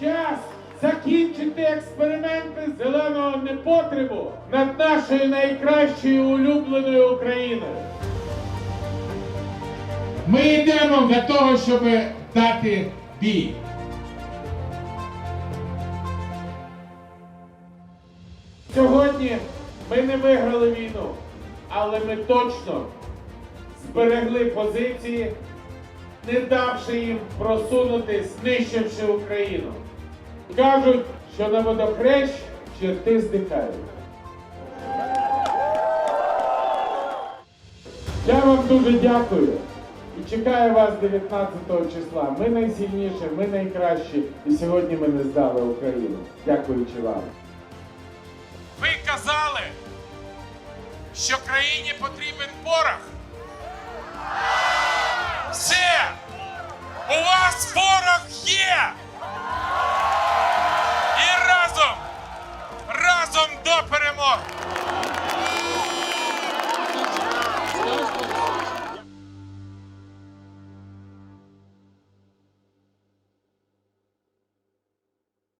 Час закінчити експерименти зеленого непотребу над нашою найкращою улюбленою Україною. Ми йдемо для того, щоб дати бій. Сьогодні ми не виграли війну, але ми точно зберегли позиції, не давши їм просунутись, знищивши Україну. Кажуть, що на водохрещ черти здихають. Я вам дуже дякую і чекаю вас 19 числа. Ми найсильніші, ми найкращі, і сьогодні ми не здали Україну. Дякуючи вам. Ви казали, що країні потрібен порох. У вас ворог є!